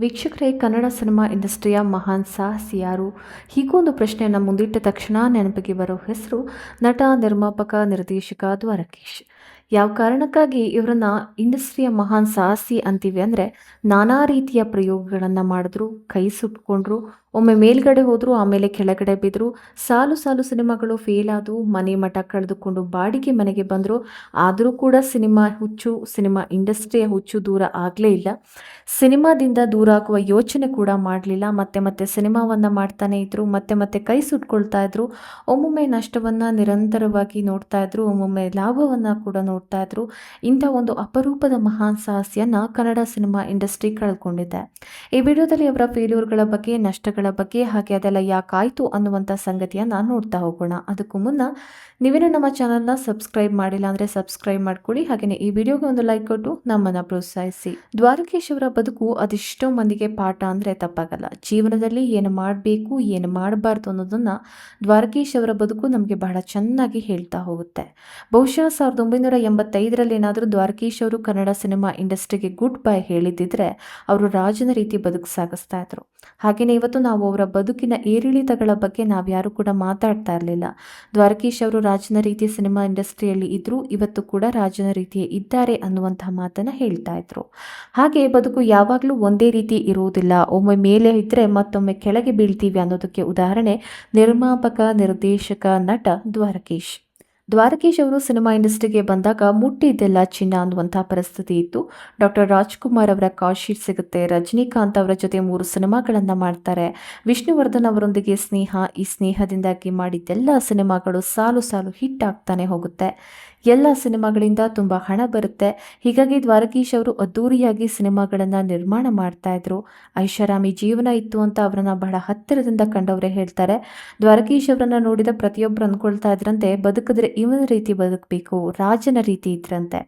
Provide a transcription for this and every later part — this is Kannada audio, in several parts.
ವೀಕ್ಷಕರೇ, ಕನ್ನಡ ಸಿನಿಮಾ ಇಂಡಸ್ಟ್ರಿಯ ಮಹಾನ್ ಸಾಹಸಿ ಯಾರು ಹೀಗೊಂದು ಪ್ರಶ್ನೆಯನ್ನು ಮುಂದಿಟ್ಟ ತಕ್ಷಣ ನೆನಪಿಗೆ ಬರೋ ಹೆಸರು ನಟ, ನಿರ್ಮಾಪಕ, ನಿರ್ದೇಶಕ ದ್ವಾರಕೀಶ್. ಯಾವ ಕಾರಣಕ್ಕಾಗಿ ಇವರನ್ನ ಇಂಡಸ್ಟ್ರಿಯ ಮಹಾನ್ ಸಾಹಸಿ ಅಂತೀವಿ ಅಂದರೆ ನಾನಾ ರೀತಿಯ ಪ್ರಯೋಗಗಳನ್ನು ಮಾಡಿದ್ರು, ಕೈ ಸುಟ್ಕೊಂಡ್ರು ಒಮ್ಮೆ ಮೇಲ್ಗಡೆ ಹೋದರು, ಆಮೇಲೆ ಕೆಳಗಡೆ ಬಿದ್ದರು ಸಾಲು ಸಾಲು ಸಿನಿಮಾಗಳು ಫೇಲ್ ಮನೆ ಮಠ ಕಳೆದುಕೊಂಡು ಬಾಡಿಗೆ ಮನೆಗೆ ಬಂದರು, ಆದರೂ ಕೂಡ ಸಿನಿಮಾ ಹುಚ್ಚು, ಸಿನಿಮಾ ಇಂಡಸ್ಟ್ರಿಯ ಹುಚ್ಚು ದೂರ ಆಗಲೇ ಇಲ್ಲ. ಸಿನಿಮಾದಿಂದ ದೂರ ಆಗುವ ಯೋಚನೆ ಕೂಡ ಮಾಡಲಿಲ್ಲ, ಮತ್ತೆ ಮತ್ತೆ ಸಿನಿಮಾವನ್ನು ಮಾಡ್ತಾನೆ ಇದ್ದರು ಮತ್ತೆ ಮತ್ತೆ ಕೈ ಸುಟ್ಕೊಳ್ತಾ ಇದ್ರು, ಒಮ್ಮೊಮ್ಮೆ ನಷ್ಟವನ್ನು ನಿರಂತರವಾಗಿ ನೋಡ್ತಾ ಇದ್ರು, ಒಮ್ಮೊಮ್ಮೆ ಲಾಭವನ್ನು ಕೂಡ ನೋಡ್ತಾ ಇದ್ರು. ಇಂಥ ಒಂದು ಅಪರೂಪದ ಮಹಾನ್ ಸಾಹಸ್ಯನ ಕನ್ನಡ ಸಿನಿಮಾ ಇಂಡಸ್ಟ್ರಿ ಕಳ್ಕೊಂಡಿದೆ. ಈ ವಿಡಿಯೋದಲ್ಲಿ ಅವರ ಫೇಲ್ಯೂರ್ಗಳ ಬಗ್ಗೆ, ನಷ್ಟಗಳ ಬಗ್ಗೆ, ಹಾಗೆ ಅದೆಲ್ಲ ಯಾಕಾಯಿತು ಅನ್ನುವಂಥ ಸಂಗತಿಯನ್ನು ನೋಡ್ತಾ ಹೋಗೋಣ. ಅದಕ್ಕೂ ಮುನ್ನ ನೀವೇನು ನಮ್ಮ ಚಾನಲ್ನ ಸಬ್ಸ್ಕ್ರೈಬ್ ಮಾಡಿಲ್ಲ ಅಂದರೆ ಸಬ್ಸ್ಕ್ರೈಬ್ ಮಾಡ್ಕೊಳ್ಳಿ. ಹಾಗೆಯೇ ಈ ವಿಡಿಯೋಗೆ ಒಂದು ಲೈಕ್ ಕೊಟ್ಟು ನಮ್ಮನ್ನು ಪ್ರೋತ್ಸಾಹಿಸಿ. ದ್ವಾರಕೇಶ್ ಅವರ ಬದುಕು ಅದೆಷ್ಟೋ ಮಂದಿಗೆ ಪಾಠ ಅಂದರೆ ತಪ್ಪಾಗಲ್ಲ. ಜೀವನದಲ್ಲಿ ಏನು ಮಾಡಬೇಕು, ಏನು ಮಾಡಬಾರ್ದು ಅನ್ನೋದನ್ನು ದ್ವಾರಕೇಶ್ ಅವರ ಬದುಕು ನಮಗೆ ಬಹಳ ಚೆನ್ನಾಗಿ ಹೇಳ್ತಾ ಹೋಗುತ್ತೆ. ಬಹುಶಃ ಸಾವಿರದ ಒಂಬೈನೂರ ಎಂಬತ್ತೈದರಲ್ಲಿ ಏನಾದರೂ ದ್ವಾರಕೀಶ್ ಅವರು ಕನ್ನಡ ಸಿನಿಮಾ ಇಂಡಸ್ಟ್ರಿಗೆ ಗುಡ್ ಬೈ ಹೇಳಿದ್ದಿದ್ರೆ ಅವರು ರಾಜನ ರೀತಿ ಬದುಕು ಸಾಗಿಸ್ತಾ ಇದ್ರು. ಹಾಗೆಯೇ ಇವತ್ತು ನಾವು ಅವರ ಬದುಕಿನ ಏರಿಳಿತಗಳ ಬಗ್ಗೆ ನಾವ್ಯಾರು ಕೂಡ ಮಾತಾಡ್ತಾ ಇರಲಿಲ್ಲ. ದ್ವಾರಕೀಶ್ ಅವರು ರಾಜನ ರೀತಿ ಸಿನಿಮಾ ಇಂಡಸ್ಟ್ರಿಯಲ್ಲಿ ಇದ್ದರೂ ಇವತ್ತು ಕೂಡ ರಾಜನ ರೀತಿ ಇದ್ದಾರೆ ಅನ್ನುವಂತಹ ಮಾತನ್ನು ಹೇಳ್ತಾ ಇದ್ರು. ಹಾಗೆ ಬದುಕು ಯಾವಾಗಲೂ ಒಂದೇ ರೀತಿ ಇರುವುದಿಲ್ಲ. ಒಮ್ಮೆ ಮೇಲೆ ಇದ್ದರೆ ಮತ್ತೊಮ್ಮೆ ಕೆಳಗೆ ಬೀಳ್ತೀವಿ ಅನ್ನೋದಕ್ಕೆ ಉದಾಹರಣೆ ನಿರ್ಮಾಪಕ, ನಿರ್ದೇಶಕ, ನಟ ದ್ವಾರಕೀಶ್. ದ್ವಾರಕೀಶ್ ಅವರು ಸಿನಿಮಾ ಇಂಡಸ್ಟ್ರಿಗೆ ಬಂದಾಗ ಮುಟ್ಟಿದ್ದೆಲ್ಲ ಚಿನ್ನ ಅನ್ನುವಂಥ ಪರಿಸ್ಥಿತಿ ಇತ್ತು. ಡಾಕ್ಟರ್ ರಾಜ್ಕುಮಾರ್ ಅವರ ಕಾಶೀಟ್ ಸಿಗುತ್ತೆ. ರಜನಿಕಾಂತ್ ಅವರ ಜೊತೆ ಮೂರು ಸಿನಿಮಾಗಳನ್ನು ಮಾಡ್ತಾರೆ. ವಿಷ್ಣುವರ್ಧನ್ ಅವರೊಂದಿಗೆ ಸ್ನೇಹ, ಈ ಸ್ನೇಹದಿಂದಾಗಿ ಮಾಡಿದ್ದೆಲ್ಲ ಸಿನಿಮಾಗಳು ಸಾಲು ಸಾಲು ಹಿಟ್ ಆಗ್ತಾನೆ ಹೋಗುತ್ತೆ. ಎಲ್ಲ ಸಿನಿಮಾಗಳಿಂದ ತುಂಬ ಹಣ ಬರುತ್ತೆ. ಹೀಗಾಗಿ ದ್ವಾರಕೀಶ್ ಅವರು ಅದ್ದೂರಿಯಾಗಿ ಸಿನಿಮಾಗಳನ್ನು ನಿರ್ಮಾಣ ಮಾಡ್ತಾ ಇದ್ರು. ಐಷಾರಾಮಿ ಜೀವನ ಇತ್ತು ಅಂತ ಅವರನ್ನು ಬಹಳ ಹತ್ತಿರದಿಂದ ಕಂಡವರೇ ಹೇಳ್ತಾರೆ. ದ್ವಾರಕೀಶ್ ಅವರನ್ನು ನೋಡಿದ ಪ್ರತಿಯೊಬ್ಬರು ಅಂದ್ಕೊಳ್ತಾ ಇದ್ರಂತೆ, ಬದುಕಿದ್ರೆ ಇವನ ರೀತಿ ಬದುಕಬೇಕು, ರಾಜನ ರೀತಿ ಇದ್ರಂತೆ.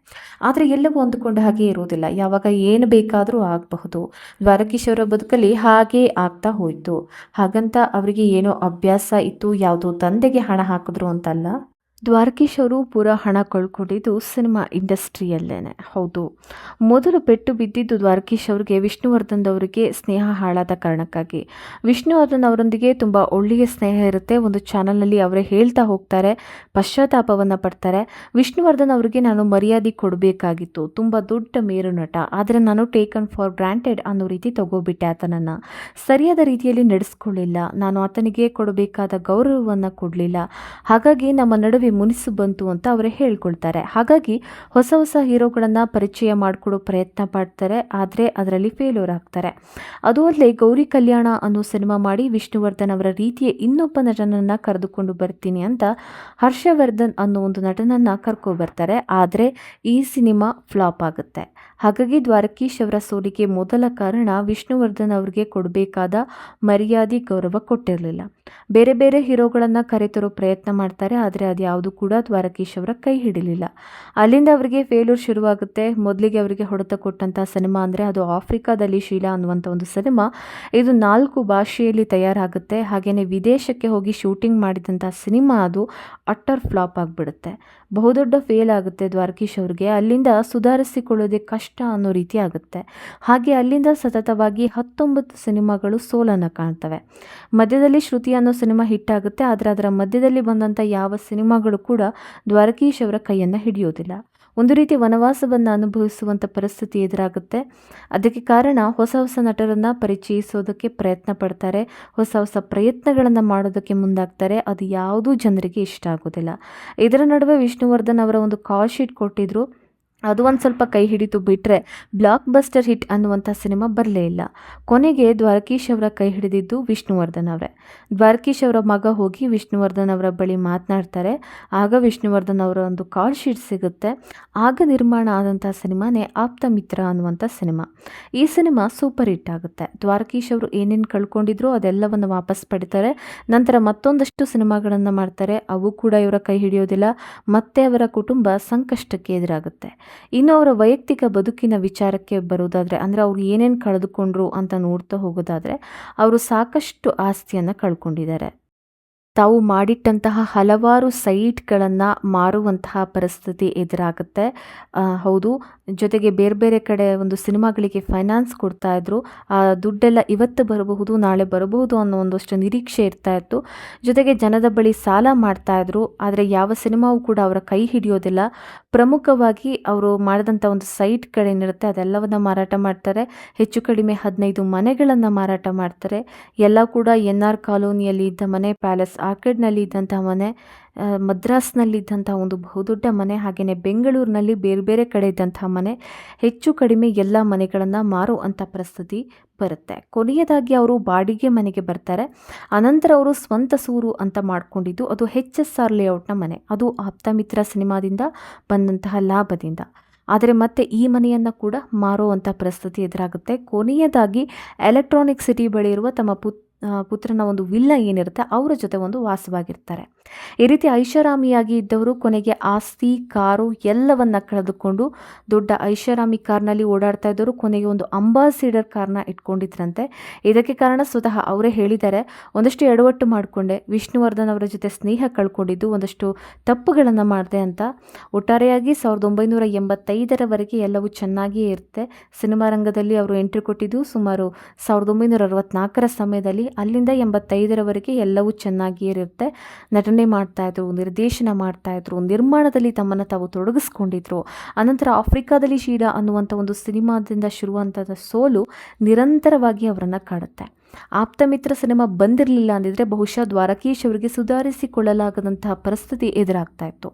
ಆದರೆ ಎಲ್ಲವೂ ಅಂದುಕೊಂಡ ಹಾಗೆ ಇರುವುದಿಲ್ಲ. ಯಾವಾಗ ಏನು ಬೇಕಾದರೂ ಆಗಬಹುದು. ದ್ವಾರಕೀಶ್ ಅವರ ಬದುಕಲ್ಲಿ ಹಾಗೇ ಆಗ್ತಾ ಹೋಯಿತು. ಹಾಗಂತ ಅವರಿಗೆ ಏನೋ ಅಭ್ಯಾಸ ಇತ್ತು, ಯಾವುದೋ ತಂದೆಗೆ ಹಣ ಹಾಕಿದ್ರು ಅಂತಲ್ಲ? ದ್ವಾರಕೀಶ್ ಅವರು ಪೂರ ಹಣ ಕಳ್ಕೊಂಡಿದ್ದು ಸಿನಿಮಾ ಇಂಡಸ್ಟ್ರಿಯಲ್ಲೇನೆ. ಹೌದು. ಮೊದಲು ಪೆಟ್ಟು ಬಿದ್ದಿದ್ದು ದ್ವಾರಕೀಶ್ ಅವರಿಗೆ ವಿಷ್ಣುವರ್ಧನ್ ಅವರಿಗೆ ಸ್ನೇಹ ಹಾಳಾದ ಕಾರಣಕ್ಕಾಗಿ. ವಿಷ್ಣುವರ್ಧನ್ ಅವರೊಂದಿಗೆ ತುಂಬ ಒಳ್ಳೆಯ ಸ್ನೇಹ ಇರುತ್ತೆ. ಒಂದು ಚಾನಲ್ನಲ್ಲಿ ಅವರೇ ಹೇಳ್ತಾ ಹೋಗ್ತಾರೆ, ಪಶ್ಚಾತ್ತಾಪವನ್ನು ಪಡ್ತಾರೆ. ವಿಷ್ಣುವರ್ಧನ್ ಅವರಿಗೆ ನಾನು ಮರ್ಯಾದೆ ಕೊಡಬೇಕಾಗಿತ್ತು. ತುಂಬ ದೊಡ್ಡ ಮೇರು ನಟ. ಆದರೆ ನಾನು ಟೇಕನ್ ಫಾರ್ ಗ್ರಾಂಟೆಡ್ ಅನ್ನೋ ರೀತಿ ತಗೋಬಿಟ್ಟೆ ಆತನನ್ನು. ಸರಿಯಾದ ರೀತಿಯಲ್ಲಿ ನಡೆಸ್ಕೊಳ್ಳಿಲ್ಲ. ನಾನು ಆತನಿಗೆ ಕೊಡಬೇಕಾದ ಗೌರವವನ್ನು ಕೊಡಲಿಲ್ಲ. ಹಾಗಾಗಿ ನಮ್ಮ ನಡುವೆ ಮುನಿಸು ಬಂತು ಅಂತ ಅವರೇ ಹೇಳ್ಕೊಳ್ತಾರೆ. ಹಾಗಾಗಿ ಹೊಸ ಹೊಸ ಹೀರೋಗಳನ್ನು ಪರಿಚಯ ಮಾಡಿಕೊಡೋ ಪ್ರಯತ್ನ ಪಡ್ತಾರೆ, ಆದರೆ ಅದರಲ್ಲಿ ಫೇಲ್ಯೂರ್ ಆಗ್ತಾರೆ. ಅದು ಅಲ್ಲದೆ ಗೌರಿ ಕಲ್ಯಾಣ ಅನ್ನೋ ಸಿನಿಮಾ ಮಾಡಿ ವಿಷ್ಣುವರ್ಧನ್ ಅವರ ರೀತಿಯ ಇನ್ನೊಬ್ಬ ನಟನನ್ನು ಕರೆದುಕೊಂಡು ಬರ್ತೀನಿ ಅಂತ ಹರ್ಷವರ್ಧನ್ ಅನ್ನೋ ಒಂದು ನಟನನ್ನು ಕರ್ಕೊಬರ್ತಾರೆ ಆದರೆ ಈ ಸಿನಿಮಾ ಫ್ಲಾಪ್ ಆಗುತ್ತೆ. ಹಾಗಾಗಿ ದ್ವಾರಕೀಶ್ ಅವರ ಸೋಲಿಗೆ ಮೊದಲ ಕಾರಣ ವಿಷ್ಣುವರ್ಧನ್ ಅವರಿಗೆ ಕೊಡಬೇಕಾದ ಮರ್ಯಾದೆ, ಗೌರವ ಕೊಟ್ಟಿರಲಿಲ್ಲ. ಬೇರೆ ಬೇರೆ ಹೀರೋಗಳನ್ನು ಕರೆತರೋ ಪ್ರಯತ್ನ ಮಾಡ್ತಾರೆ, ಆದರೆ ಅದು ಯಾವುದು ಕೂಡ ದ್ವಾರಕೀಶ್ ಅವರ ಕೈ ಹಿಡಿಲಿಲ್ಲ. ಅಲ್ಲಿಂದ ಅವರಿಗೆ ಫೇಲ್ಯೂರ್ ಶುರುವಾಗುತ್ತೆ. ಮೊದಲಿಗೆ ಅವರಿಗೆ ಹೊಡೆತ ಕೊಟ್ಟಂಥ ಸಿನಿಮಾ ಅಂದರೆ ಅದು ಆಫ್ರಿಕಾದಲ್ಲಿ ಶೀಲಾ ಅನ್ನುವಂಥ ಒಂದು ಸಿನಿಮಾ. ಇದು ನಾಲ್ಕು ಭಾಷೆಯಲ್ಲಿ ತಯಾರಾಗುತ್ತೆ. ಹಾಗೆಯೇ ವಿದೇಶಕ್ಕೆ ಹೋಗಿ ಶೂಟಿಂಗ್ ಮಾಡಿದಂಥ ಸಿನಿಮಾ ಅದು ಅಟ್ಟರ್ ಫ್ಲಾಪ್ ಆಗಿಬಿಡುತ್ತೆ. ಬಹುದೊಡ್ಡ ಫೇಲ್ ಆಗುತ್ತೆ ದ್ವಾರಕೀಶ್ ಅವ್ರಿಗೆ. ಅಲ್ಲಿಂದ ಸುಧಾರಿಸಿಕೊಳ್ಳೋದೆ ಕಷ್ಟ ಅನ್ನೋ ರೀತಿ ಆಗುತ್ತೆ. ಹಾಗೆ ಅಲ್ಲಿಂದ ಸತತವಾಗಿ ಹತ್ತೊಂಬತ್ತು ಸಿನಿಮಾಗಳು ಸೋಲನ್ನು ಕಾಣ್ತವೆ. ಮಧ್ಯದಲ್ಲಿ ಶ್ರುತಿ ಅನ್ನೋ ಸಿನಿಮಾ ಹಿಟ್ ಆಗುತ್ತೆ, ಆದರೆ ಅದರ ಮಧ್ಯದಲ್ಲಿ ಬಂದಂಥ ಯಾವ ಸಿನಿಮಾಗಳು ಕೂಡ ದ್ವಾರಕೀಶ್ ಅವರ ಕೈಯನ್ನು ಹಿಡಿಯೋದಿಲ್ಲ. ಒಂದು ರೀತಿ ವನವಾಸವನ್ನು ಅನುಭವಿಸುವಂಥ ಪರಿಸ್ಥಿತಿ ಎದುರಾಗುತ್ತೆ. ಅದಕ್ಕೆ ಕಾರಣ ಹೊಸ ಹೊಸ ನಟರನ್ನು ಪರಿಚಯಿಸೋದಕ್ಕೆ ಪ್ರಯತ್ನ ಪಡ್ತಾರೆ. ಹೊಸ ಹೊಸ ಪ್ರಯತ್ನಗಳನ್ನು ಮಾಡೋದಕ್ಕೆ ಮುಂದಾಗ್ತಾರೆ. ಅದು ಯಾವುದೂ ಜನರಿಗೆ ಇಷ್ಟ ಆಗೋದಿಲ್ಲ. ಇದರ ನಡುವೆ ವಿಷ್ಣುವರ್ಧನ್ ಅವರ ಒಂದು ಕಾಲ್ ಶೀಟ್ ಕೊಟ್ಟಿದ್ರು. ಅದು ಒಂದು ಸ್ವಲ್ಪ ಕೈ ಹಿಡಿತು ಬಿಟ್ಟರೆ ಬ್ಲಾಕ್ ಬಸ್ಟರ್ ಹಿಟ್ ಅನ್ನುವಂಥ ಸಿನಿಮಾ ಬರಲೇ ಇಲ್ಲ. ಕೊನೆಗೆ ದ್ವಾರಕೀಶ್ ಅವರ ಕೈ ಹಿಡಿದಿದ್ದು ವಿಷ್ಣುವರ್ಧನ್ ಅವರೇ. ದ್ವಾರಕೀಶ್ ಅವರ ಮಗ ಹೋಗಿ ವಿಷ್ಣುವರ್ಧನ್ ಅವರ ಬಳಿ ಮಾತನಾಡ್ತಾರೆ. ಆಗ ವಿಷ್ಣುವರ್ಧನ್ ಅವರ ಒಂದು ಕಾಲ್ ಶೀಟ್ ಸಿಗುತ್ತೆ. ಆಗ ನಿರ್ಮಾಣ ಆದಂಥ ಸಿನಿಮಾನೇ ಆಪ್ತ ಮಿತ್ರ ಅನ್ನುವಂಥ ಸಿನಿಮಾ. ಈ ಸಿನಿಮಾ ಸೂಪರ್ ಹಿಟ್ ಆಗುತ್ತೆ. ದ್ವಾರಕೀಶ್ ಅವರು ಏನೇನು ಕಳ್ಕೊಂಡಿದ್ರು ಅದೆಲ್ಲವನ್ನು ವಾಪಸ್ ಪಡಿತಾರೆ. ನಂತರ ಮತ್ತೊಂದಷ್ಟು ಸಿನಿಮಾಗಳನ್ನು ಮಾಡ್ತಾರೆ. ಅವು ಕೂಡ ಇವರ ಕೈ ಹಿಡಿಯೋದಿಲ್ಲ. ಮತ್ತೆ ಅವರ ಕುಟುಂಬ ಸಂಕಷ್ಟಕ್ಕೆ ಎದುರಾಗುತ್ತೆ. ಇನ್ನು ಅವರ ವೈಯಕ್ತಿಕ ಬದುಕಿನ ವಿಚಾರಕ್ಕೆ ಬರೋದಾದರೆ ಅಂದರೆ ಅವ್ರು ಏನೇನು ಕಳೆದುಕೊಂಡ್ರು ಅಂತ ನೋಡ್ತಾ ಹೋಗೋದಾದರೆ, ಅವರು ಸಾಕಷ್ಟು ಆಸ್ತಿಯನ್ನು ಕಳ್ಕೊಂಡಿದ್ದಾರೆ. ತಾವು ಮಾಡಿಟ್ಟಂತಹ ಹಲವಾರು ಸೈಟ್ಗಳನ್ನು ಮಾರುವಂತಹ ಪರಿಸ್ಥಿತಿ ಎದುರಾಗುತ್ತೆ. ಹೌದು, ಜೊತೆಗೆ ಬೇರೆ ಬೇರೆ ಕಡೆ ಒಂದು ಸಿನಿಮಾಗಳಿಗೆ ಫೈನಾನ್ಸ್ ಕೊಡ್ತಾ ಇದ್ರು, ಆ ದುಡ್ಡೆಲ್ಲ ಇವತ್ತು ಬರಬಹುದು, ನಾಳೆ ಬರಬಹುದು ಅನ್ನೋ ಒಂದಷ್ಟು ನಿರೀಕ್ಷೆ ಇರ್ತಾ ಇತ್ತು. ಜೊತೆಗೆ ಜನದ ಬಳಿ ಸಾಲ ಮಾಡ್ತಾ ಇದ್ರು, ಆದರೆ ಯಾವ ಸಿನಿಮಾವು ಕೂಡ ಅವರ ಕೈ ಹಿಡಿಯೋದಿಲ್ಲ. ಪ್ರಮುಖವಾಗಿ ಅವರು ಮಾಡಿದಂಥ ಒಂದು ಸೈಟ್ಗಳೇನಿರುತ್ತೆ, ಅದೆಲ್ಲವನ್ನು ಮಾರಾಟ ಮಾಡ್ತಾರೆ. ಹೆಚ್ಚು ಕಡಿಮೆ ಹದಿನೈದು ಮನೆಗಳನ್ನು ಮಾರಾಟ ಮಾಡ್ತಾರೆ. ಎಲ್ಲ ಕೂಡ ಎನ್ ಆರ್ ಕಾಲೋನಿಯಲ್ಲಿ ಇದ್ದ ಮನೆ ಪ್ಯಾಲೇಸ್ ಆರ್ಕಿಡ್ನಲ್ಲಿ ಇದ್ದಂಥ ಮನೆ ಮದ್ರಾಸ್ನಲ್ಲಿದ್ದಂಥ ಒಂದು ಬಹುದೊಡ್ಡ ಮನೆ, ಹಾಗೆಯೇ ಬೆಂಗಳೂರಿನಲ್ಲಿ ಬೇರೆ ಬೇರೆ ಕಡೆ ಇದ್ದಂಥ ಮನೆ, ಹೆಚ್ಚು ಕಡಿಮೆ ಎಲ್ಲ ಮನೆಗಳನ್ನು ಮಾರುವಂಥ ಪರಿಸ್ಥಿತಿ ಬರುತ್ತೆ. ಕೊನೆಯದಾಗಿ ಅವರು ಬಾಡಿಗೆ ಮನೆಗೆ ಬರ್ತಾರೆ. ಅನಂತರ ಅವರು ಸ್ವಂತ ಸೂರು ಅಂತ ಮಾಡಿಕೊಂಡಿದ್ದು, ಅದು ಹೆಚ್ ಎಸ್ ಆರ್ ಲೇಔಟ್ನ ಮನೆ. ಅದು ಆಪ್ತಮಿತ್ರ ಸಿನಿಮಾದಿಂದ ಬಂದಂತಹ ಲಾಭದಿಂದ. ಆದರೆ ಮತ್ತೆ ಈ ಮನೆಯನ್ನು ಕೂಡ ಮಾರುವಂಥ ಪರಿಸ್ಥಿತಿ ಎದುರಾಗುತ್ತೆ. ಕೊನೆಯದಾಗಿ ಎಲೆಕ್ಟ್ರಾನಿಕ್ ಸಿಟಿ ಬಳಿ ಇರುವ ತಮ್ಮ ಪುತ್ ಪುತ್ರನ ಒಂದು ವಿಲ್ಲ ಏನಿರುತ್ತೆ ಅವರ ಜೊತೆ ಒಂದು ವಾಸವಾಗಿರ್ತಾರೆ. ಈ ರೀತಿ ಐಷಾರಾಮಿಯಾಗಿ ಇದ್ದವರು ಕೊನೆಗೆ ಆಸ್ತಿ, ಕಾರು ಎಲ್ಲವನ್ನ ಕಳೆದುಕೊಂಡು ದೊಡ್ಡ ಐಷಾರಾಮಿ ಕಾರ್ನಲ್ಲಿ ಓಡಾಡ್ತಾ ಇದ್ದವರು ಕೊನೆಗೆ ಒಂದು ಅಂಬಾಸಿಡರ್ ಕಾರ್ನ ಇಟ್ಕೊಂಡಿದ್ರಂತೆ. ಇದಕ್ಕೆ ಕಾರಣ ಸ್ವತಃ ಅವರೇ ಹೇಳಿದ್ದಾರೆ, ಒಂದಷ್ಟು ಎಡವಟ್ಟು ಮಾಡಿಕೊಂಡೆ, ವಿಷ್ಣುವರ್ಧನ್ ಅವರ ಜೊತೆ ಸ್ನೇಹ ಕಳ್ಕೊಂಡಿದ್ದು ಒಂದಷ್ಟು ತಪ್ಪುಗಳನ್ನು ಮಾಡಿದೆ ಅಂತ. ಒಟ್ಟಾರೆಯಾಗಿ ಸಾವಿರದ ಒಂಬೈನೂರ ಎಂಬತ್ತೈದರವರೆಗೆ ಎಲ್ಲವೂ ಚೆನ್ನಾಗಿಯೇ ಇರುತ್ತೆ. ಸಿನಿಮಾ ರಂಗದಲ್ಲಿ ಅವರು ಎಂಟ್ರಿ ಕೊಟ್ಟಿದ್ದು ಸುಮಾರು ಸಾವಿರದ ಒಂಬೈನೂರ ಸಮಯದಲ್ಲಿ, ಅಲ್ಲಿಂದ ಎಂಬತ್ತೈದರವರೆಗೆ ಎಲ್ಲವೂ ಚೆನ್ನಾಗಿಯೇ ಇರುತ್ತೆ. ಮಾಡ್ತಾ ಇದ್ರು, ನಿರ್ದೇಶನ ಮಾಡ್ತಾ ಇದ್ರು, ನಿರ್ಮಾಣದಲ್ಲಿ ತಮ್ಮನ್ನು ತಾವು ತೊಡಗಿಸ್ಕೊಂಡಿದ್ರು. ಅನಂತರ ಆಫ್ರಿಕಾದಲ್ಲಿ ಶೀಡ ಅನ್ನುವಂಥ ಒಂದು ಸಿನಿಮಾದಿಂದ ಶುರುವಂಥ ಸೋಲು ನಿರಂತರವಾಗಿ ಅವರನ್ನು ಕಾಡುತ್ತೆ. ಆಪ್ತಮಿತ್ರ ಸಿನಿಮಾ ಬಂದಿರಲಿಲ್ಲ ಅಂದಿದ್ರೆ ಬಹುಶಃ ದ್ವಾರಕೀಶ್ ಅವರಿಗೆ ಸುಧಾರಿಸಿಕೊಳ್ಳಲಾಗದಂತಹ ಪರಿಸ್ಥಿತಿ ಎದುರಾಗ್ತಾ ಇತ್ತು.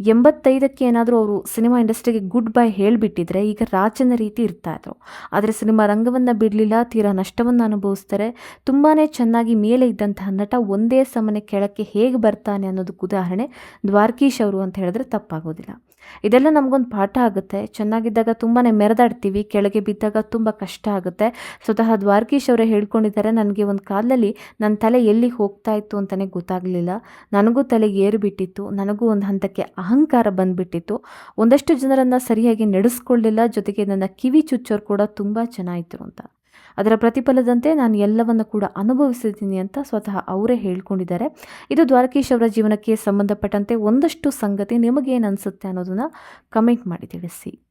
ಎಂಬತ್ತೈದಕ್ಕೆ ಏನಾದರೂ ಅವರು ಸಿನಿಮಾ ಇಂಡಸ್ಟ್ರಿಗೆ ಗುಡ್ ಬೈ ಹೇಳಿಬಿಟ್ಟಿದ್ರೆ ಈಗ ರಾಜನ ರೀತಿ ಇರ್ತಾ ಇದ್ರು. ಆದರೆ ಸಿನಿಮಾ ರಂಗವನ್ನು ಬಿಡಲಿಲ್ಲ, ತೀರಾ ನಷ್ಟವನ್ನು ಅನುಭವಿಸ್ತಾರೆ. ತುಂಬಾ ಚೆನ್ನಾಗಿ ಮೇಲೆ ಇದ್ದಂತಹ ನಟ ಒಂದೇ ಸಮನೆ ಕೆಳಕ್ಕೆ ಹೇಗೆ ಬರ್ತಾನೆ ಅನ್ನೋದಕ್ಕೆ ಉದಾಹರಣೆ ದ್ವಾರಕೀಶ್ ಅವರು ಅಂತ ಹೇಳಿದ್ರೆ ತಪ್ಪಾಗೋದಿಲ್ಲ. ಇದೆಲ್ಲ ನಮಗೊಂದು ಪಾಠ ಆಗುತ್ತೆ. ಚೆನ್ನಾಗಿದ್ದಾಗ ತುಂಬಾ ಮೆರೆದಾಡ್ತೀವಿ, ಕೆಳಗೆ ಬಿದ್ದಾಗ ತುಂಬ ಕಷ್ಟ ಆಗುತ್ತೆ. ಸ್ವತಃ ದ್ವಾರಕೀಶ್ ಅವರೇ ಹೇಳ್ಕೊಂಡಿದ್ದಾರೆ, ನನಗೆ ಒಂದು ಕಾಲದಲ್ಲಿ ನನ್ನ ತಲೆ ಎಲ್ಲಿ ಹೋಗ್ತಾ ಇತ್ತು ಅಂತಲೇ ಗೊತ್ತಾಗಲಿಲ್ಲ. ನನಗೂ ತಲೆ ಏರು ಬಿಟ್ಟಿತ್ತು, ನನಗೂ ಒಂದು ಹಂತಕ್ಕೆ ಅಹಂಕಾರ ಬಂದುಬಿಟ್ಟಿತ್ತು. ಒಂದಷ್ಟು ಜನರನ್ನು ಸರಿಯಾಗಿ ನಡೆಸ್ಕೊಳ್ಳಿಲ್ಲ, ಜೊತೆಗೆ ನನ್ನ ಕಿವಿ ಚುಚ್ಚೋರು ಕೂಡ ತುಂಬ ಚೆನ್ನಾಗಿತ್ತು ಅಂತ. ಅದರ ಪ್ರತಿಫಲದಂತೆ ನಾನು ಎಲ್ಲವನ್ನು ಕೂಡ ಅನುಭವಿಸಿದ್ದೀನಿ ಅಂತ ಸ್ವತಃ ಅವರೇ ಹೇಳ್ಕೊಂಡಿದ್ದಾರೆ. ಇದು ದ್ವಾರಕೀಶ್ ಅವರ ಜೀವನಕ್ಕೆ ಸಂಬಂಧಪಟ್ಟಂತೆ ಒಂದಷ್ಟು ಸಂಗತಿ ನಿಮಗೇನು ಅನಿಸುತ್ತೆ ಅನ್ನೋದನ್ನು ಕಮೆಂಟ್ ಮಾಡಿ ತಿಳಿಸಿ.